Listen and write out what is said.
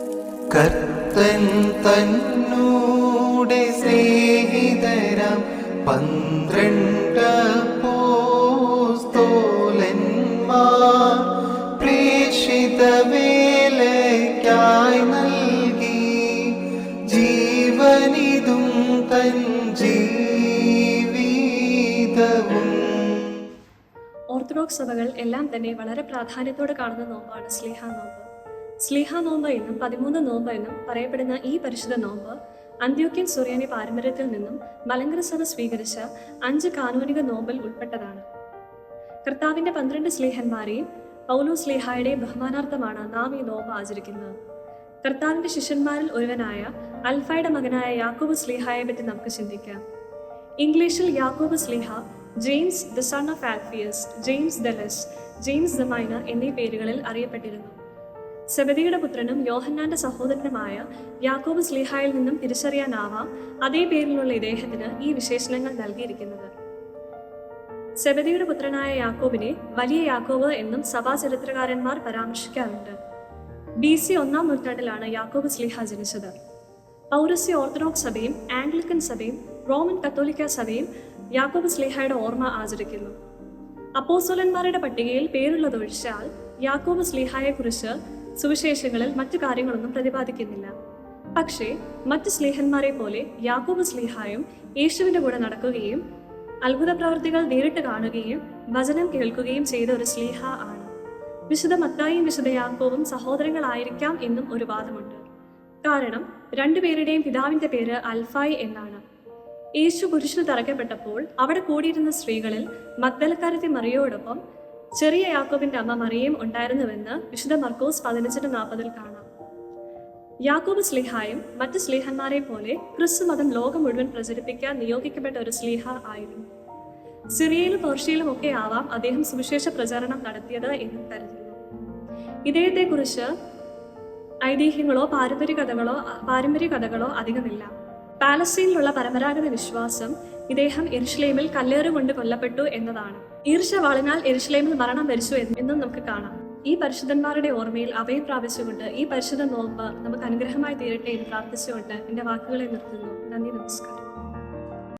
കർത്തൻ തന്നൂടെ സ്നേഹിതരാം. പന്ത്രണ്ട് പോസ്തോലന്മാർ പ്രേക്ഷിത വേലയ്ക്കായി നൽകി. ജീവനിതും തൻ ജീവിതവും. ഓർത്തഡോക്സ് സഭകൾ എല്ലാം തന്നെ വളരെ പ്രാധാന്യത്തോടെ കാണുന്ന നോമ്പാണ് സ്ലേഹ നോമ്പ്. സ്ലീഹ നോമ്പ് എന്നും പതിമൂന്ന് നോമ്പ് എന്നും പറയപ്പെടുന്ന ഈ പരിശുദ്ധ നോമ്പ് അന്ത്യോക്യൻ സുറിയാനി പാരമ്പര്യത്തിൽ നിന്നും മലങ്കര സഭ സ്വീകരിച്ച അഞ്ച് കാനൂനിക നോമ്പിൽ ഉൾപ്പെട്ടതാണ്. കർത്താവിന്റെ പന്ത്രണ്ട് സ്ലീഹന്മാരെയും പൗലോ സ്ലീഹായുടെയും ബഹുമാനാർത്ഥമാണ് നാം ഈ നോമ്പ് ആചരിക്കുന്നത്. കർത്താവിന്റെ ശിഷ്യന്മാരിൽ ഒരുവനായ അൽഫയുടെ മകനായ യാക്കോബ് സ്ലീഹായെ പറ്റി നമുക്ക് ചിന്തിക്കാം. ഇംഗ്ലീഷിൽ Yakob Sleeha James the son of Alphaeus James the less James the minor എന്നീ പേരുകളിൽ അറിയപ്പെട്ടിരുന്നു. സെബദിയുടെ പുത്രനും യോഹന്നാന്റെ സഹോദരനുമായ യാക്കോബ് സ്ലിഹായിൽ നിന്നും തിരിച്ചറിയാനാവാം അതേ പേരിലുള്ള ഇദ്ദേഹത്തിന് ഈ വിശേഷണങ്ങൾ നൽകിയിരിക്കുന്നത്. സെബദിയുടെ പുത്രനായ യാക്കോബിനെ വലിയ യാക്കോബ് എന്നും സഭാ ചരിത്രകാരന്മാർ പരാമർശിക്കാറുണ്ട്. ബി സി ഒന്നാം നൂറ്റാണ്ടിലാണ് യാക്കോബ് സ്ലിഹ ജനിച്ചത്. പൗരസ്യ ഓർത്തഡോക്സ് സഭയും ആംഗ്ലിക്കൻ സഭയും റോമൻ കത്തോലിക്ക സഭയും യാക്കോബ് സ്ലിഹയുടെ ഓർമ്മ ആചരിക്കുന്നു. അപ്പോസോലന്മാരുടെ പട്ടികയിൽ പേരുള്ളതൊഴിച്ചാൽ യാക്കോബ് സ്ലീഹായെ കുറിച്ച് സുവിശേഷങ്ങളിൽ മറ്റു കാര്യങ്ങളൊന്നും പ്രതിപാദിക്കുന്നില്ല. പക്ഷേ മറ്റ് സ്ലേഹന്മാരെ പോലെ യാക്കോബ് സ്ലീഹായും യേശുവിന്റെ കൂടെ നടക്കുകയും അത്ഭുത പ്രവർത്തികൾ നേരിട്ട് കാണുകയും വചനം കേൾക്കുകയും ചെയ്ത ഒരു സ്ലീഹ ആണ്. വിശുദ്ധ മത്തായും വിശുദ്ധ യാക്കോവും സഹോദരങ്ങളായിരിക്കാം എന്നും ഒരു വാദമുണ്ട്. കാരണം രണ്ടുപേരുടെയും പിതാവിന്റെ പേര് അൽഫായ് എന്നാണ്. യേശു കുരിശിൽ തറയ്ക്കപ്പെട്ടപ്പോൾ അവിടെ കൂടിയിരുന്ന സ്ത്രീകളിൽ മഗ്ദലക്കാരത്തെ മറിയോടൊപ്പം ചെറിയ യാക്കോബിന്റെ അമ്മ മറിയയും ഉണ്ടായിരുന്നുവെന്ന് വിശുദ്ധ മർക്കോസ് പതിനഞ്ചിന് നാൽപ്പതിൽ കാണാം. യാക്കോബ് സ്ലിഹായും മറ്റ് സ്ലീഹന്മാരെ പോലെ ക്രിസ്തു മതം ലോകം മുഴുവൻ പ്രചരിപ്പിക്കാൻ നിയോഗിക്കപ്പെട്ട ഒരു സ്ലീഹ ആയിരുന്നു. സിറിയയിലും പേർഷ്യയിലും ഒക്കെ ആവാം അദ്ദേഹം സുവിശേഷ പ്രചാരണം നടത്തിയത് എന്ന് കരുതുന്നു. ഇദ്ദേഹത്തെക്കുറിച്ച് ഐതിഹ്യങ്ങളോ പാരമ്പര്യ കഥകളോ പാരമ്പര്യ കഥകളോ അധികമില്ല. പാലസ്തീനിലുള്ള പരമ്പരാഗത വിശ്വാസം ഇദ്ദേഹം എരുഷലേമിൽ കല്ലേറ് കൊണ്ട് കൊല്ലപ്പെട്ടു എന്നതാണ്. ഈർഷ വളഞ്ഞാൽ എരുഷലേമിൽ മരണം വരിച്ചു എന്നും നമുക്ക് കാണാം. ഈ പരിശുദ്ധന്മാരുടെ ഓർമ്മയിൽ അഭയം പ്രാപിച്ചുകൊണ്ട് ഈ പരിശുദ്ധ നോമ്പ് നമുക്ക് അനുഗ്രഹമായി തീരട്ടെ എന്ന് പ്രാർത്ഥിച്ചുകൊണ്ട് എന്റെ വാക്കുകളെ നിർത്തുന്നു. നന്ദി നമസ്കാരം.